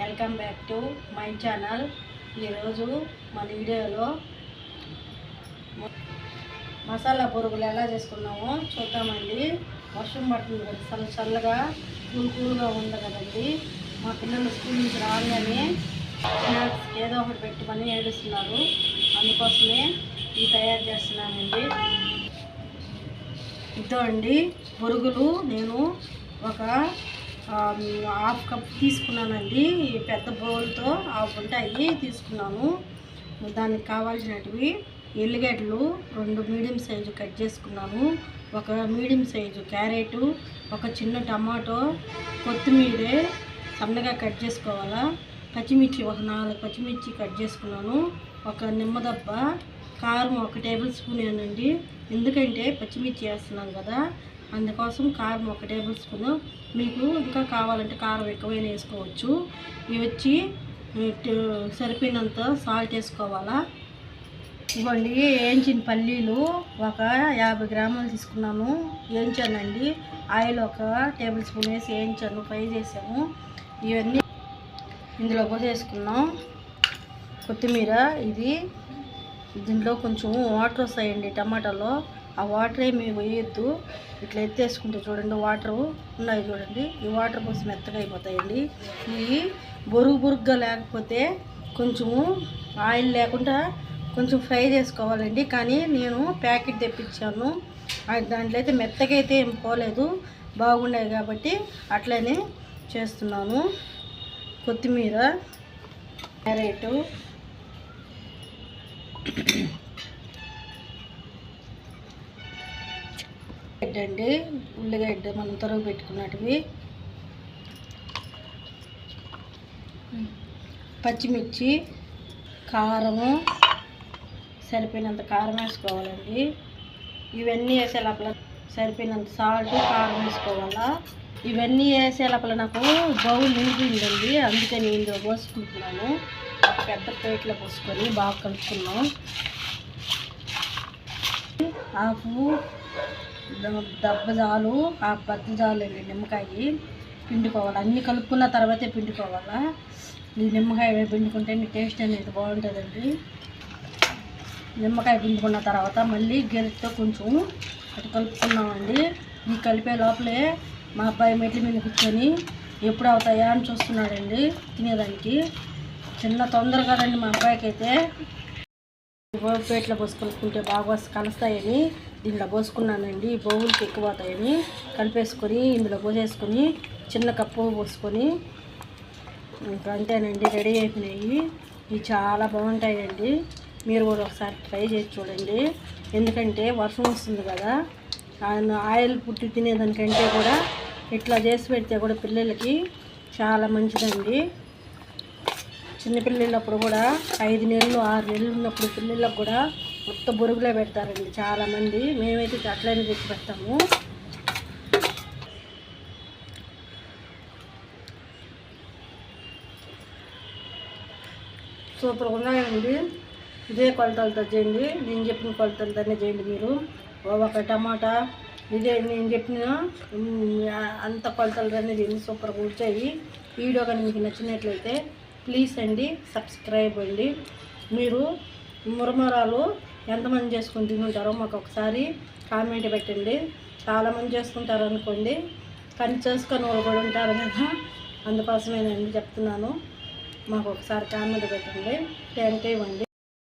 Welcome back to my channel. ఈరోజు మన వీడియోలో మసాలా పురుగులు ఎలా చేసుకున్నామో చూద్దామండి. వర్షం పడుతుంది కదా చల్ల చల్లగా కూల్ కూల్గా ఉంది కదండి. మా పిల్లలు స్కూల్ నుంచి రాగానే స్నాక్స్ ఏదో ఒకటి పెట్టుకొని ఏడుస్తున్నారు. అందుకోసమే ఇవి తయారు చేస్తున్నానండి. ఇదో అండి పురుగులు నేను ఒక హాఫ్ కప్ తీసుకున్నానండి. పెద్ద బౌల్తో హాఫ్ ఉంటాయి తీసుకున్నాను. దానికి కావాల్సినటివి ఎల్లిగడ్డలు రెండు మీడియం సైజు కట్ చేసుకున్నాను. ఒక మీడియం సైజు క్యారెటు ఒక చిన్న టమాటో కొత్తిమీర సన్నగా కట్ చేసుకోవాలా. పచ్చిమిర్చి ఒక నాలుగు పచ్చిమిర్చి కట్ చేసుకున్నాను. ఒక నిమ్మదబ్బ కారం ఒక టేబుల్ స్పూన్ వేనండి ఎందుకంటే పచ్చిమిర్చి వేస్తున్నాం కదా అందుకోసం కారం ఒక టేబుల్ స్పూన్. మీకు ఇంకా కావాలంటే కారం ఎక్కువైనా వేసుకోవచ్చు. ఇవి వచ్చి సరిపోయినంత సాల్ట్ వేసుకోవాలా. ఇవ్వండి వేయించిన పల్లీలు ఒక యాభై గ్రాములు తీసుకున్నాను. వేయించానండి. ఆయిల్ ఒక టేబుల్ స్పూన్ వేసి వేయించాను. ఫ్రై చేసాము. ఇవన్నీ ఇందులో పోసేసుకున్నాం కొత్తిమీర ఇది. దీంట్లో కొంచెం వాటర్ వస్తాయండి టమాటాలో. ఆ వాటర్ ఏమి వేయొద్దు. ఇట్లా ఎత్తేసుకుంటే చూడండి వాటర్ ఉన్నాయి చూడండి. ఈ వాటర్ పోసి మెత్తగా అయిపోతాయండి. ఇవి బొరుగు బొరుగ్గా లేకపోతే కొంచెము ఆయిల్ లేకుండా కొంచెం ఫ్రై చేసుకోవాలండి. కానీ నేను ప్యాకెట్ తెప్పించాను. దాంట్లో అయితే మెత్తగా అయితే ఏం పోలేదు. బాగున్నాయి కాబట్టి అట్లనే చేస్తున్నాను. కొత్తిమీర క్యారెట్. గడ్డ అండి. ఉల్లిగడ్డ మనం తరుగు పెట్టుకున్నటివి. పచ్చిమిర్చి కారము సరిపోయినంత కారం వేసుకోవాలండి. ఇవన్నీ వేసే లోపల సరిపోయినంత సాల్ట్ కారం వేసుకోవాలా? ఇవన్నీ వేసే లోపల నాకు బౌల్ నిండిపోయిందండి అందుకని ఇందులో పోసుకుంటున్నాను. పెద్ద ప్లేట్లో పోసుకొని బాగా కలుపుకున్నాం ఆకు దెబ్బ జాలు ఆ పెద్ద జాలు అండి నిమ్మకాయ పిండుకోవాలి. అన్నీ కలుపుకున్న తర్వాతే పిండుకోవాలా? ఈ నిమ్మకాయ పిండుకుంటే మీ టేస్ట్ అనేది బాగుంటుందండి. నిమ్మకాయ పిండుకున్న తర్వాత మళ్ళీ గెరిటితో కొంచెం అటు కలుపుకున్నామండి ఈ కలిపే లోపలే మా అబ్బాయి మెట్ల మీద కూర్చొని ఎప్పుడు అవుతాయా అని చూస్తున్నాడండి తినేదానికి. చిన్న తొందర కదండి మా అబ్బాయికి అయితే గోపేట్లో పోసుకొనుకుంటే బాగా కలుస్తాయని దీంట్లో పోసుకున్నానండి. ఈ బౌల్కి ఎక్కువ అవుతాయని కలిపేసుకొని ఇందులో పోసేసుకొని చిన్న కప్పు పోసుకొని ఇంకా అంతేనండి రెడీ అయిపోయినాయి. ఇవి చాలా బాగుంటాయండి. మీరు కూడా ఒకసారి ట్రై చేసి చూడండి. ఎందుకంటే వర్షం వస్తుంది కదా ఆయన ఆయిల్ పుట్టి తినేదానికంటే కూడా ఇట్లా చేసి పెడితే కూడా పిల్లలకి చాలా మంచిదండి. చిన్నపిల్లలప్పుడు కూడా ఐదు నెలలు ఆరు నెలలు ఉన్నప్పుడు పిల్లలకు కూడా మొత్తం బొరుగులే పెడతారండి చాలామంది. మేమైతే అట్లనే తెచ్చి పెడతాము. సూపర్గా ఉన్నాయండి. ఇదే కొలతలతో చేయండి. నేను చెప్పిన కొలతలతోనే చేయండి మీరు. ఒక టమాటా ఇదే నేను చెప్పిన అంత అంత కొలతలతోనే చేయండి. సూపర్గా వచ్చాయి. వీడియో కానీ మీకు నచ్చినట్లయితే ప్లీజ్ అండి సబ్స్క్రైబ్ అండి. మీరు మురమరాలు ఎంతమంది చేసుకుని తింటుంటారో మాకు ఒకసారి కామెంట్ పెట్టండి. చాలామంది చేసుకుంటారు అనుకోండి కానీ చేసుకొని వాళ్ళు కూడా ఉంటారు కదా అందుకోసమేనండి చెప్తున్నాను. మాకు ఒకసారి కామెంట్ పెట్టండి. థ్యాంక్ యూ అండి.